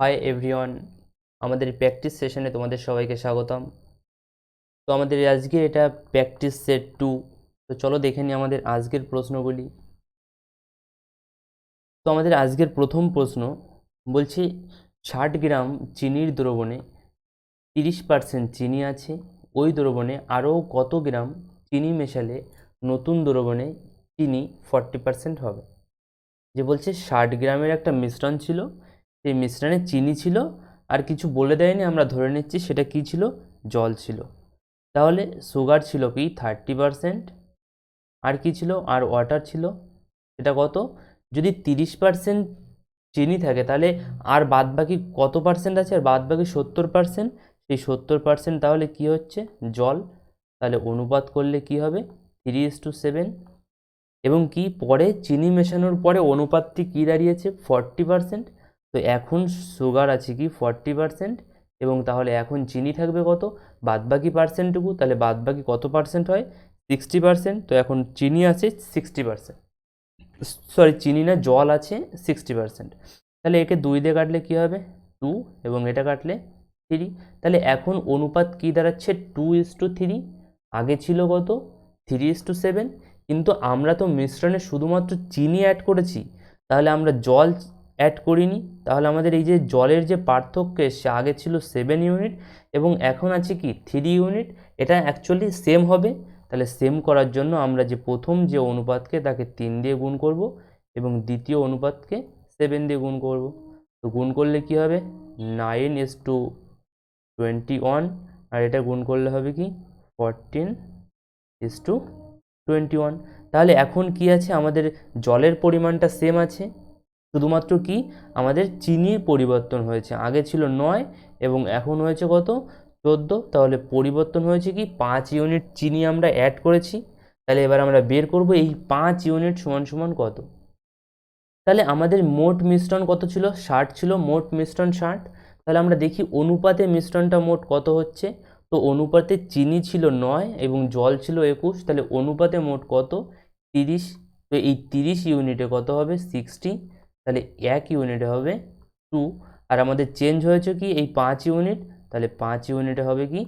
Hi everyone আমাদের practice সেশনে তোমাদের সবাইকে স্বাগতম। তো আমাদের আজকে এটা প্র্যাকটিস সেট টু তো চলো দেখে নিই আমাদের আজকের প্রশ্নগুলি। তো আমাদের আজকের প্রথম প্রশ্ন বলছে, ষাট গ্রাম চিনির দ্রবণে তিরিশ পার্সেন্ট চিনি আছে, ওই দ্রবণে আরও কত গ্রাম চিনি মেশালে নতুন দ্রবণে চিনি ফর্টি পার্সেন্ট হবে? যে বলছে ষাট গ্রামের একটা মিশ্রণ ছিল সেই মিশ্রণে চিনি ছিল, আর কিছু বলে দেয়নি, আমরা ধরে নিচ্ছি সেটা কি ছিল? জল ছিল। তাহলে সুগার ছিল কি? থার্টি পারসেন্ট আর কি ছিল? আর ওয়াটার ছিল। এটা কত? যদি তিরিশ পারসেন্ট চিনি থাকে, তাহলে আর বাদ বাকি কত পার্সেন্ট আছে? আর বাদ বাকি সত্তর পার্সেন্ট সেই সত্তর পার্সেন্ট তাহলে কি হচ্ছে? জল। তাহলে অনুপাত করলে কি হবে? থ্রি ইস টু সেভেন এবং কি? পরে চিনি মেশানোর পরে অনুপাতটি কী দাঁড়িয়েছে? ফর্টি পার্সেন্ট তো এখন সুগার আছে কি ফর্টি পার্সেন্ট এবং তাহলে এখন চিনি থাকবে কত? বাদবাকি পার্সেন্টটুকু তাহলে বাদবাকি কত পার্সেন্ট হয়? সিক্সটি পার্সেন্ট তো এখন চিনি আছে সিক্সটি পার্সেন্ট সরি চিনি না, জল আছে সিক্সটি পার্সেন্ট তাহলে একে দুই দিয়ে কাটলে কী হবে? টু এবং এটা কাটলে থ্রি তাহলে এখন অনুপাত কী দাঁড়াচ্ছে? টু ইস টু থ্রি আগে ছিল কত? থ্রি ইস টু সেভেন কিন্তু আমরা তো মিশ্রণে শুধুমাত্র চিনি অ্যাড করেছি। তাহলে আমরা জল অ্যাড করিনি। তাহলে আমাদের এই যে জলের যে পার্থক্য এসছে আগে ছিল সেভেন ইউনিট এবং এখন আছে কি থ্রি ইউনিট এটা অ্যাকচুয়ালি সেম হবে। তাহলে সেম করার জন্য আমরা যে প্রথম যে অনুপাতকে, তাকে তিন দিয়ে গুণ করব এবং দ্বিতীয় অনুপাতকে সেভেন দিয়ে গুণ করব। তো গুণ করলে কি হবে? Nine is to twenty one আর এটা গুণ করলে হবে কি? Fourteen is to twenty one তাহলে এখন কি আছে? আমাদের জলের পরিমাণটা সেম আছে। শুধুমাত্র কি? আমাদের চিনির পরিবর্তন হয়েছে। আগে ছিল নয় এবং এখন হয়েছে কত? চোদ্দ। তাহলে পরিবর্তন হয়েছে কি? পাঁচ ইউনিট চিনি আমরা অ্যাড করেছি। তাহলে এবার আমরা বের করব এই পাঁচ ইউনিট সমান সমান কত? তাহলে আমাদের মোট মিশ্রণ কত ছিল? ষাট ছিল। মোট মিশ্রণ ষাট। তাহলে আমরা দেখি অনুপাতে মিশ্রণটা মোট কত হচ্ছে? তো অনুপাতে চিনি ছিল নয় এবং জল ছিল একুশ। তাহলে অনুপাতে মোট কত? তিরিশ। তো এই তিরিশ ইউনিটে কত হবে? সিক্সটি। তাহলে এক ইউনিটে হবে টু আর আমাদের চেঞ্জ হয়েছে কি? এই পাঁচ ইউনিট তাহলে পাঁচ ইউনিটে হবে কি?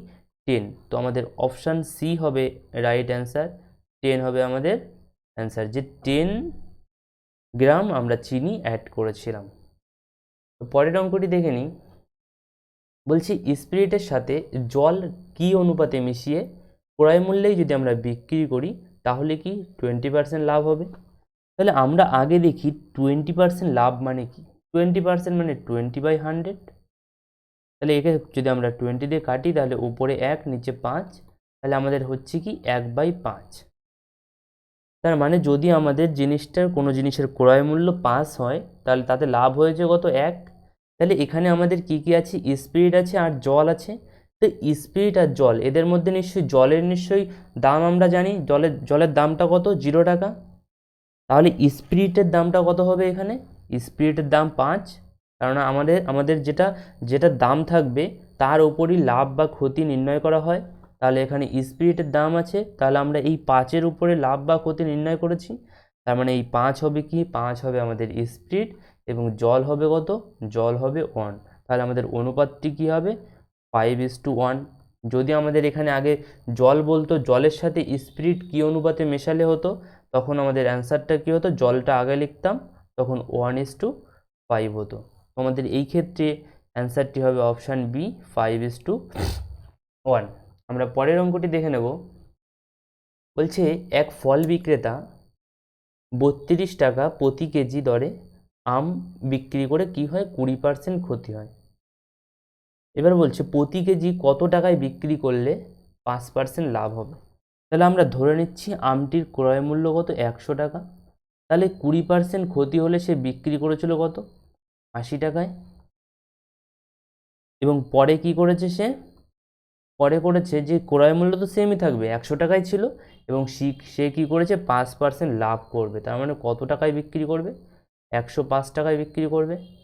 টেন তো আমাদের অপশান সি হবে রাইট অ্যান্সার টেন হবে আমাদের অ্যান্সার যে টেন গ্রাম আমরা চিনি অ্যাড করেছিলাম। তো পরের অঙ্কটি দেখে নিই। বলছি স্পিরিটের সাথে জল কি অনুপাতে মিশিয়ে ক্রয় মূল্যেই যদি আমরা বিক্রি করি, তাহলে কি টোয়েন্টি পার্সেন্ট লাভ হবে? তাহলে আমরা আগে দেখি টোয়েন্টি পার্সেন্ট লাভ মানে কি? টোয়েন্টি পার্সেন্ট মানে টোয়েন্টি বাই হান্ড্রেড তাহলে একে যদি আমরা টোয়েন্টি দিয়ে কাটি, তাহলে উপরে এক, নিচে পাঁচ, তাহলে আমাদের হচ্ছে কি এক বাই পাঁচ। তার মানে যদি আমাদের জিনিসটার কোনো জিনিসের ক্রয় মূল্য পাঁচ হয়, তাহলে তাতে লাভ হয়েছে কত? এক। তাহলে এখানে আমাদের কি কি আছে? স্পিরিট আছে আর জল আছে। তো স্পিরিট আর জল, এদের মধ্যে নিশ্চয়ই জলের নিশ্চয়ই দাম আমরা জানি। জলের জলের দামটা কত? জিরো টাকা। তাহলে স্পিরিটের দামটা কত হবে এখানে? স্পিরিটের দাম পাঁচ। কারণ আমাদের আমাদের যেটা যেটা দাম থাকবে, তার ওপরই লাভ বা ক্ষতি নির্ণয় করা হয়। তাহলে এখানে স্পিরিটের দাম আছে, তাহলে আমরা এই পাঁচের উপরে লাভ বা ক্ষতি নির্ণয় করেছি। তার মানে এই পাঁচ হবে কি? পাঁচ হবে আমাদের স্পিরিট এবং জল হবে কত? জল হবে ওয়ান তাহলে আমাদের অনুপাতটি কী হবে? ফাইভ ইস টু ওয়ান যদি আমাদের এখানে আগে জল বলতো, জলের সাথে স্পিরিট কী অনুপাতে মেশালে হতো? তখন আমাদের অ্যান্সারটা কী হতো? জলটা আগে লিখতাম, তখন ওয়ান ইস টু ফাইভ হতো। আমাদের এই ক্ষেত্রে অ্যান্সারটি হবে option B five is to one আমরা পরের অঙ্কটি দেখে নেব। বলছে, এক ফল বিক্রেতা বত্রিশ টাকা প্রতি কেজি দরে আম বিক্রি করে কি হয়? কুড়ি পার্সেন্ট ক্ষতি হয়। এবার বলছে, প্রতি কেজি কত টাকায় বিক্রি করলে পাঁচ পার্সেন্ট লাভ হবে? তাহলে আমরা ধরে নিচ্ছি আমটির ক্রয় মূল্য কত? একশো টাকা। তাহলে কুড়ি পার্সেন্ট ক্ষতি হলে সে বিক্রি করেছিল কত? আশি টাকায়। এবং পরে কি করেছে সে? পরে করেছে যে ক্রয় মূল্য তো সেমই থাকবে, একশো টাকায় ছিল। এবং সে কী করেছে? পাঁচ পার্সেন্ট লাভ করবে। তার মানে কত টাকায় বিক্রি করবে? একশো পাঁচ টাকায় বিক্রি করবে।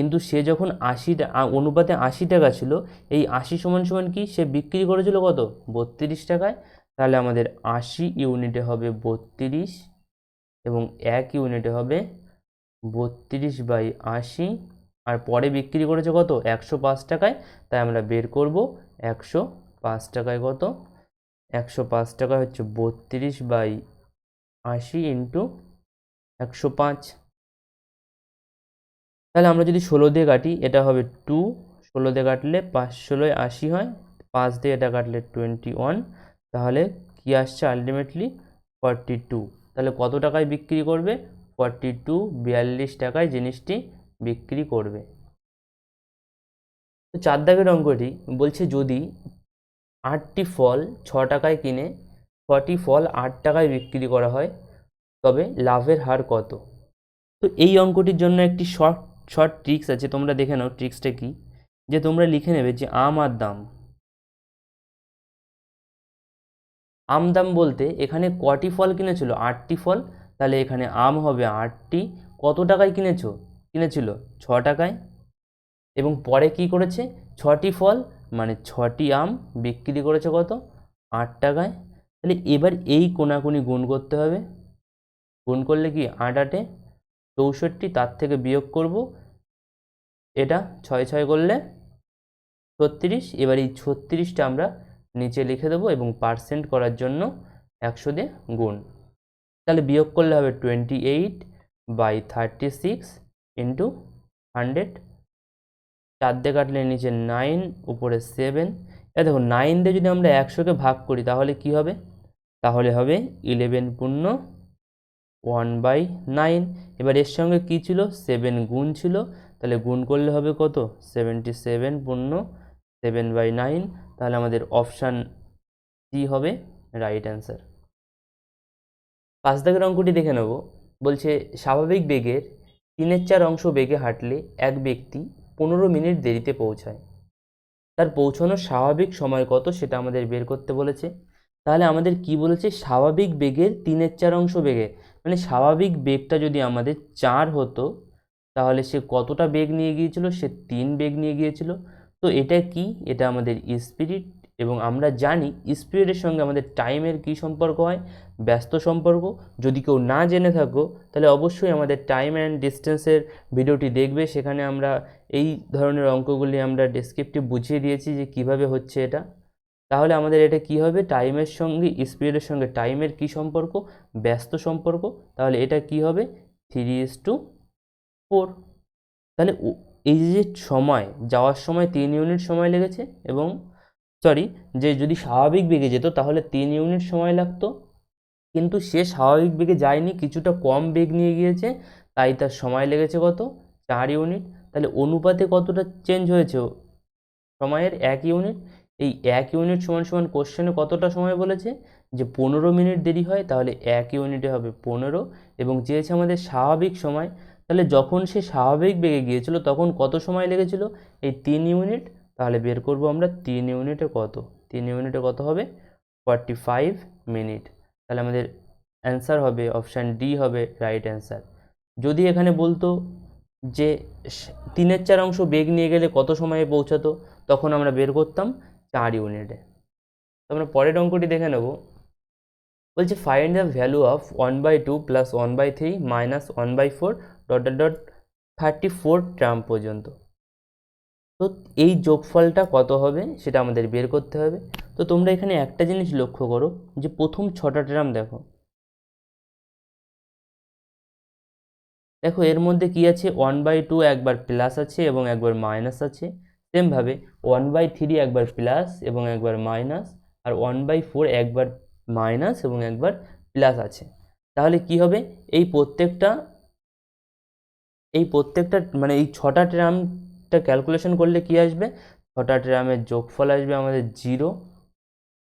কিন্তু সে যখন আশি অনুপাতে আশি টাকা ছিল, এই আশি সমান সমান কি? সে বিক্রি করেছিল কত? বত্রিশ টাকায়। তাহলে আমাদের আশি ইউনিটে হবে বত্রিশ এবং এক ইউনিটে হবে বত্রিশ বাই আশি। আর পরে বিক্রি করেছে কত? একশো পাঁচ টাকায়। তাই আমরা বের করব একশো পাঁচ টাকায় কত? একশো পাঁচ টাকা হচ্ছে বত্রিশ বাই আশি ইন্টু একশো পাঁচ। তাহলে আমরা যদি ষোলো দিয়ে কাটি, এটা হবে টু ষোলো দিয়ে কাটলে পাঁচ, ষোলোয় আশি হয়। পাঁচ দিয়ে এটা কাটলে টোয়েন্টি ওয়ান তাহলে কি আসছে? আলটিমেটলি ফর্টি টু তাহলে কত টাকায় বিক্রি করবে? ফর্টি টু বিয়াল্লিশ টাকায় জিনিসটি বিক্রি করবে। তো চার দাগের অঙ্কটি বলছে যদি আটটি ফল ছ টাকায় কিনে ছটি ফল আট টাকায় বিক্রি করা হয়, তবে লাভের হার কত? তো এই অঙ্কটির জন্য একটি শর্ট শর্ট ট্রিক্স আছে, তোমরা দেখে নাও ট্রিক্সটা কি, যে তোমরা লিখে নেবে যে আম আর দাম। আম দাম বলতে এখানে কটি ফল কিনেছিল? আটটি ফল, তাহলে এখানে আম হবে আটটি। কত টাকায় কিনেছো? কিনেছিল ছ টাকায়। এবং পরে কি করেছে? ছটি ফল মানে ছটি আম বিক্রি করেছে কত? আট টাকায়। তাহলে এবার এই কোনাকুনি গুণ করতে হবে। গুণ করলে কি? আট আটে চৌষট্টি তার থেকে বিয়োগ করব। এটা ছয় ছয় করলে ছত্রিশ। এবার এই ছত্রিশটা আমরা নিচে লিখে দেবো এবং পার্সেন্ট করার জন্য একশো দিয়ে গুণ। তাহলে বিয়োগ করলে হবে twenty eight by thirty six into hundred. চার দিয়ে কাটলে নিচে নাইন, উপরে সেভেন। এ দেখো, নাইন দিয়ে যদি আমরা একশোকে ভাগ করি তাহলে কি হবে? তাহলে হবে ইলেভেন পূর্ণ ওয়ান বাই নাইন। এবার এর সঙ্গে কী ছিল? সেভেন গুণ ছিল। তাহলে গুণ করলে হবে কত? সেভেন্টি সেভেন পূর্ণ সেভেন বাই নাইন। তাহলে আমাদের অপশান সি হবে রাইট অ্যান্সার। পাঁচ দাগের অঙ্কটি দেখে নেব। বলছে, স্বাভাবিক বেগের তিনের চার অংশ বেগে হাঁটলে এক ব্যক্তি পনেরো মিনিট দেরিতে পৌঁছায়। তার পৌঁছানোর স্বাভাবিক সময় কত সেটা আমাদের বের করতে বলেছে। তাহলে আমাদের কি বলেছে? স্বাভাবিক বেগের তিনের চার অংশ বেগে মানে স্বাভাবিক বেগটা যদি আমাদের চার হতো, তাহলে সে কতটা বেগ নিয়ে গিয়েছিল? সে তিন বেগ নিয়ে গিয়েছিল। তো এটা কি? এটা আমাদের স্পিরিট এবং আমরা জানি স্পিরিটের সঙ্গে আমাদের টাইমের কী সম্পর্ক হয়? ব্যস্ত সম্পর্ক। যদি কেউ না জেনে থাকো, তাহলে অবশ্যই আমাদের টাইম অ্যান্ড ডিস্টেন্সের ভিডিওটি দেখবে। সেখানে আমরা এই ধরনের অঙ্কগুলি আমরা ডেসক্রিপটিভ বুঝিয়ে দিয়েছি যে কীভাবে হচ্ছে এটা। তাহলে আমাদের এটা কি হবে? টাইমের সঙ্গে স্পিরিটের সঙ্গে। টাইমের কী সম্পর্ক? ব্যস্ত সম্পর্ক। তাহলে এটা কি হবে? থ্রি ইস টু ফোর তাহলে এই যে সময়, যাওয়ার সময় তিন ইউনিট সময় লেগেছে এবং সরি যে যদি স্বাভাবিক বেগে যেত, তাহলে তিন ইউনিট সময় লাগতো। কিন্তু সে স্বাভাবিক বেগে যায়নি, কিছুটা কম বেগ নিয়ে গিয়েছে, তাই তার সময় লেগেছে কত? চার ইউনিট তাহলে অনুপাতে কতটা চেঞ্জ হয়েছে? সময়ের এক ইউনিট এই এক ইউনিট সমান সমান কোশ্চেনে কতটা সময় বলেছে? যে পনেরো মিনিট দেরি হয়, তাহলে এক ইউনিটে হবে পনেরো। এবং চেয়েছে আমাদের স্বাভাবিক সময়, তাহলে যখন সে স্বাভাবিক বেগে গিয়েছিল, তখন কত সময় লেগেছিল? এই তিন ইউনিট তাহলে বের করব আমরা তিন ইউনিটে কত? তিন ইউনিটে কত হবে? ফর্টি ফাইভ মিনিট তাহলে আমাদের অ্যান্সার হবে অপশান ডি হবে রাইট অ্যান্সার যদি এখানে বলতো যে তিনের চার অংশ বেগ নিয়ে গেলে কত সময়ে পৌঁছাতো, তখন আমরা বের করতাম। চার ইউনিটে। তো আমরা পরের অঙ্কটি দেখে নেব। বলছে find the value of one by two plus one by three minus one by four dot dot dot thirty four term পর্যন্ত। তো এই যোগফলটা কত হবে সেটা আমাদের বের করতে হবে। তো তোমরা এখানে একটা জিনিস লক্ষ্য করো যে প্রথম ছটা ট্রাম দেখো। দেখো এর মধ্যে কি আছে? ওয়ান বাই টু একবার প্লাস আছে এবং একবার মাইনাস আছে। সেমভাবে ওয়ান বাই থ্রি একবার প্লাস এবং একবার মাইনাস আর ওয়ান বাই ফোর একবার মাইনাস এবং একবার প্লাস আছে। তাহলে কি হবে? এই প্রত্যেকটা এই প্রত্যেকটা মানে এই ছটা ট্রামটা ক্যালকুলেশন করলে কি আসবে? ছটা ট্রামের যোগফল আসবে আমাদের জিরো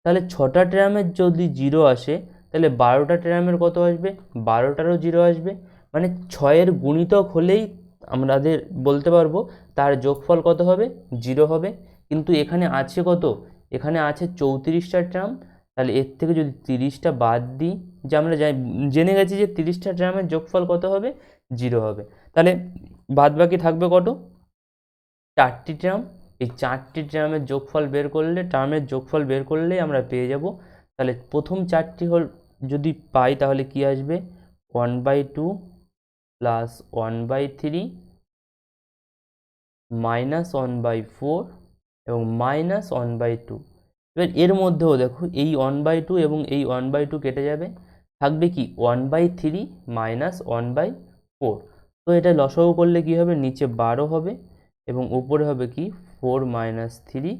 তাহলে ছটা ট্রামের যদি জিরো আসে, তাহলে বারোটা ট্রামের কত আসবে? বারোটারও জিরো আসবে। মানে ছয়ের গুণিতক হলেই আমাদের বলতে পারব তার যোগফল কত হবে? জিরো হবে। কিন্তু এখানে আছে কত? এখানে আছে চৌত্রিশটা ট্রাম। তাহলে এর থেকে যদি তিরিশটা বাদ দিই, যে আমরা জানি- গেছি যে তিরিশটা ট্রামের যোগফল কত হবে? জিরো হবে। তাহলে বাদ বাকি থাকবে কত? চারটি ট্রাম। এই চারটি ট্রামের যোগফল বের করলে, ট্রামের যোগফল বের করলেই আমরা পেয়ে যাব। তাহলে প্রথম চারটি হল, যদি পাই তাহলে কি আসবে? One by two plus one by three minus one by four এবং মাইনাস ওয়ান বাই টু এবার এর মধ্যেও দেখো, এই ওয়ান বাই টু এবং এই ওয়ান বাই টু কেটে যাবে। থাকবে কি one by three minus one by four তো এটা লসাগু করলে কি হবে? নিচে বারো হবে, এবং উপরে হবে কি four minus three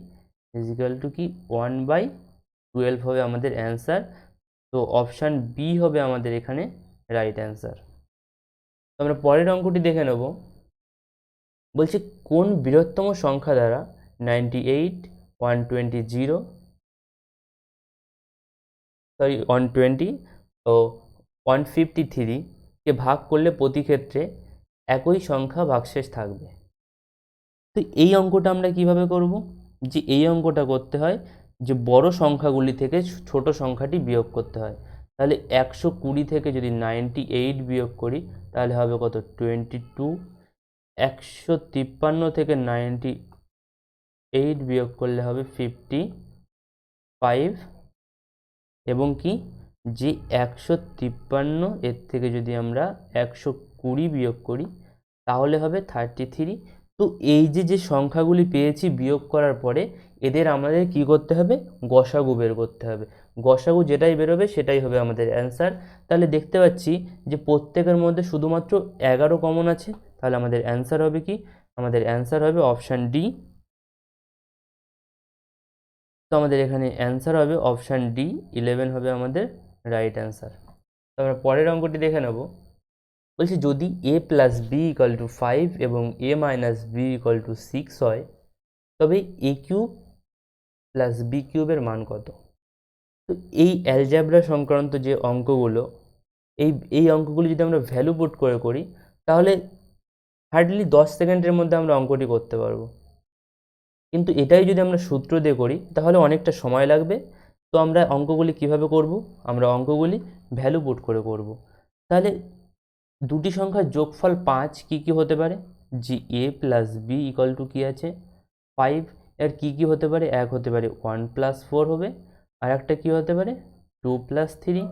equal to কি ওয়ান বাই টুয়েলভ হবে আমাদের অ্যান্সার তো অপশান বি হবে আমাদের এখানে রাইট অ্যান্সার আমরা পরের অঙ্কটি দেখে নেব। বলছে কোন বৃহত্তম সংখ্যা দ্বারা ninety eight one twenty zero sorry one twenty ও ওয়ান ফিফটি থ্রিকে ভাগ করলে প্রতি ক্ষেত্রে একই সংখ্যা ভাগশেষ থাকবে। তো এই অঙ্কটা আমরা কীভাবে করব? যে এই অঙ্কটা করতে হয় যে বড় সংখ্যাগুলি থেকে ছোট সংখ্যাটি বিয়োগ করতে হয়। তাহলে একশো কুড়ি থেকে যদি নাইনটি এইট বিয়োগ করি, তাহলে হবে কত? Twenty two. একশো তিপ্পান্ন থেকে নাইনটি এইট বিয়োগ করলে হবে ফিফটি ফাইভ। এবং কি? যে একশো তিপ্পান্ন, এর থেকে যদি আমরা একশো কুড়ি বিয়োগ করি, তাহলে হবে থার্টি থ্রি। তো এই যে যে সংখ্যাগুলি পেয়েছি বিয়োগ করার পরে, এদের আমাদের কি করতে হবে? গসাগু বের করতে হবে। গসাগু যেটাই বেরোবে, সেটাই হবে আমাদের অ্যান্সার। তাহলে দেখতে পাচ্ছি যে, প্রত্যেকের মধ্যে শুধুমাত্র এগারো কমন আছে। তাহলে আমাদের অ্যান্সার হবে কি? আমাদের অ্যান্সার হবে অপশান ডি। তো আমাদের এখানে অ্যান্সার হবে অপশান ডি। ইলেভেন হবে আমাদের রাইট অ্যান্সার। তো আমরা পরের অঙ্কটি দেখে নেব। বলছি যদি A plus B equal to five এবং A minus B equal to six হয়, তবে এ কিউব প্লাস বি কিউবের মান কত? তো এই অ্যালজাবরা সংক্রান্ত যে অঙ্কগুলো, এই এই অঙ্কগুলি যদি আমরা ভ্যালু পুট করে করি, তাহলে হার্ডলি দশ সেকেন্ডের মধ্যে আমরা অঙ্কটি করতে পারব। কিন্তু এটাই যদি আমরা সূত্র দিয়ে করি, তাহলে অনেকটা সময় লাগবে। তো আমরা অঙ্কগুলি কীভাবে করব? আমরা অঙ্কগুলি ভ্যালু পুট করে করব। তাহলে দুটি সংখ্যার যোগফল পাঁচ কী কী হতে পারে? জি, A plus B equal to কী আছে? ফাইভ এর কী কী হতে পারে? এক হতে পারে। ওয়ান প্লাস ফোর হবে। আর একটা কী হতে পারে? টু প্লাস থ্রি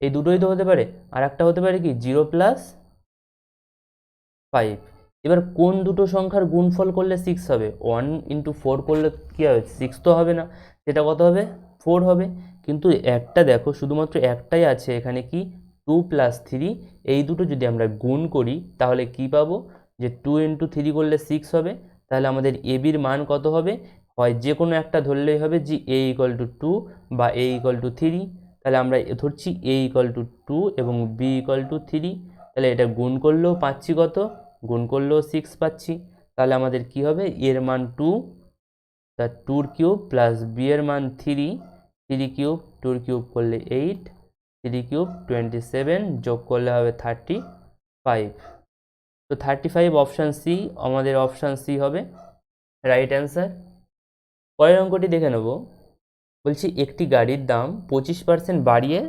এই দুটোই তো হতে পারে। আর একটা হতে পারে কি? জিরো প্লাস ফাইভ এবার কোন দুটো সংখ্যার গুণফল করলে সিক্স হবে? ওয়ান ইন্টু ফোর করলে কী হবে? সিক্স তো হবে না। সেটা কত হবে? ফোর হবে। কিন্তু একটা দেখো, শুধুমাত্র একটাই আছে। এখানে কি? টু প্লাস থ্রি এই দুটো যদি আমরা গুণ করি, তাহলে কি পাবো? যে টু ইন্টু থ্রি করলে সিক্স হবে, তাহলে আমাদের এ বির মান কত হবে? হয় যে কোনো একটা ধরলেই হবে যে এ ইকুয়াল টু টু বা এ ইকুয়াল টু থ্রি তাহলে আমরা ধরছি এ ইকুয়াল টু টু এবং বি ইকুয়াল টু থ্রি তাহলে এটা গুণ করলেও পাচ্ছি কত? গুণ করলেও সিক্স পাচ্ছি, তাহলে আমাদের কি হবে? এর মান টু তা টুর কিউব প্লাস বি এর মান থ্রি থ্রি কিউব টুর কিউব করলে eight three cube twenty seven যোগ করলে হবে থার্টি ফাইভ। তো থার্টি ফাইভ অপশান সি, আমাদের অপশান সি হবে। Right answer. পরের অঙ্কটি দেখে নেব। বলছি একটি গাড়ির দাম পঁচিশ পার্সেন্ট বাড়িয়ে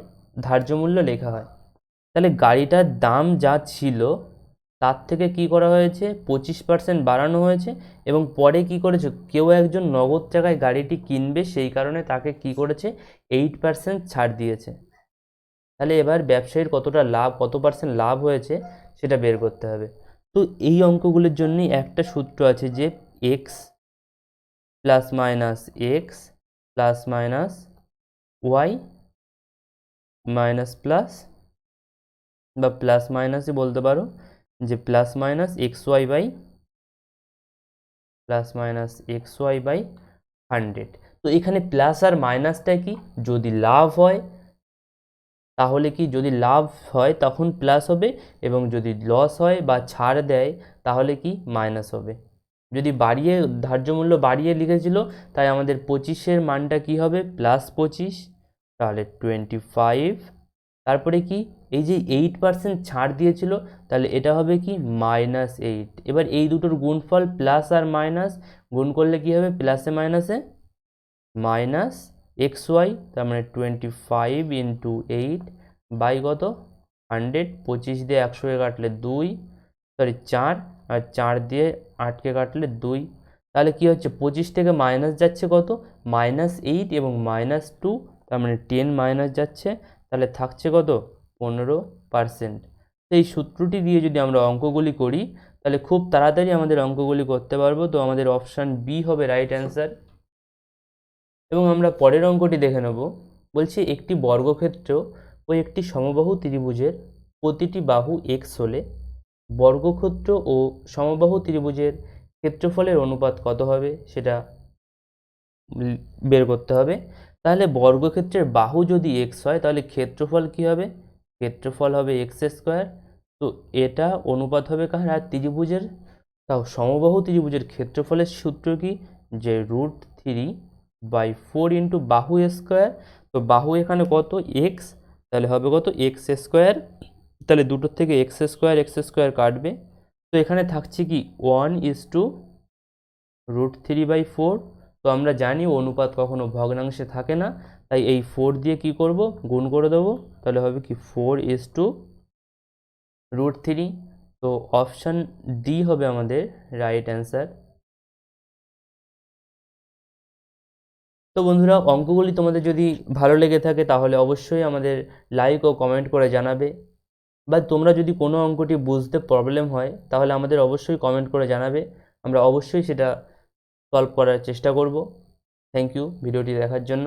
ধার্য মূল্য লেখা হয়। তাহলে গাড়িটার দাম যা ছিল, তার থেকে কি করা হয়েছে? পঁচিশ পার্সেন্ট বাড়ানো হয়েছে এবং পরে কি করেছে? কেউ একজন নগদ টাকায় গাড়িটি কিনবে, সেই কারণে তাকে কি করেছে? এইট পার্সেন্ট ছাড় দিয়েছে। তাহলে এবার ব্যবসায়ীর কতটা লাভ, কত পার্সেন্ট লাভ হয়েছে সেটা বের করতে হবে। তো এই অঙ্কগুলির জন্যই একটা সূত্র আছে যে X plus minus X plus minus Y minus plus বা প্লাস মাইনাসই বলতে পারো যে plus minus X Y by plus minus X Y by hundred তো এখানে প্লাস আর মাইনাসটা কি? যদি লাভ হয় তাহলে কি যদি লাভ হয় তখন প্লাস হবে এবং যদি লস হয় বা ছাড় দেয় তাহলে কি মাইনাস হবে। যদি বাড়িয়ে, ধার্য মূল্য বাড়িয়ে লিখেছিল, তাই আমাদের পঁচিশের মানটা কি হবে? প্লাস পঁচিশ, তাহলে টোয়েন্টি ফাইভ তারপরে কি? এই যে এইট পার্সেন্ট ছাড় দিয়েছিল, তাহলে এটা হবে কি? মাইনাস এইট এবার এই দুটোর গুণফল প্লাস আর মাইনাস গুণ করলে কি হবে? প্লাসে মাইনাসে মাইনাস এক্স ওয়াই তার মানে twenty five into eight by কত? হান্ড্রেড পঁচিশ দিয়ে একশোকে কাটলে দুই সরি চার, আর চার দিয়ে আটকে কাটলে দুই। তাহলে কি হচ্ছে? পঁচিশ থেকে মাইনাস যাচ্ছে কত? মাইনাস এইট এবং মাইনাস টু তার মানে টেন মাইনাস যাচ্ছে, তাহলে থাকছে কত? পনেরো পার্সেন্ট এই সূত্রটি দিয়ে যদি আমরা অঙ্কগুলি করি, তাহলে খুব তাড়াতাড়ি আমাদের অঙ্কগুলি করতে পারব। তো আমাদের অপশান বি হবে রাইট অ্যান্সার এবং আমরা পরের অঙ্কটি দেখে নেব। বলছি একটি বর্গক্ষেত্র ও একটি সমবাহু ত্রিভুজের প্রতিটি বাহু এক্স হলে বর্গক্ষেত্র ও সমবাহু ত্রিভুজের ক্ষেত্রফলের অনুপাত কত হবে সেটা বের করতে হবে। তাহলে বর্গক্ষেত্রের বাহু যদি এক্স হয় তাহলে ক্ষেত্রফল কী হবে? ক্ষেত্রফল হবে এক্স স্কোয়ার। তো এটা অনুপাত হবে কার? আর ত্রিভুজের তাও সমবাহু ত্রিভুজের ক্ষেত্রফলের সূত্র কি? যে root three by four into বাহু স্কোয়ার, তো বাহু এখানে কত? এক্স তাহলে হবে কত? এক্স স্কোয়ার, তাহলে দুটোর থেকে এক্স স্কোয়ার এক্স স্কোয়ার কাটবে। তো এখানে থাকছে কি? One is to root three by four তো আমরা জানি অনুপাত কখনো ভগ্নাংশে থাকে না, তাই এই ফোর দিয়ে কি করব? গুণ করে দেবো, তাহলে হবে কি? Four is to root three তো অপশান ডি হবে আমাদের রাইট অ্যান্সার তো বন্ধুরা, অঙ্কগুলি তোমাদের যদি ভালো লেগে থাকে, তাহলে অবশ্যই আমাদের লাইক ও কমেন্ট করে জানাবে। বা তোমরা যদি কোনো অঙ্কটি বুঝতে প্রবলেম হয়, তাহলে আমাদের অবশ্যই কমেন্ট করে জানাবে। আমরা অবশ্যই সেটা সলভ করার চেষ্টা করব। থ্যাংক ইউ ভিডিওটি দেখার জন্য।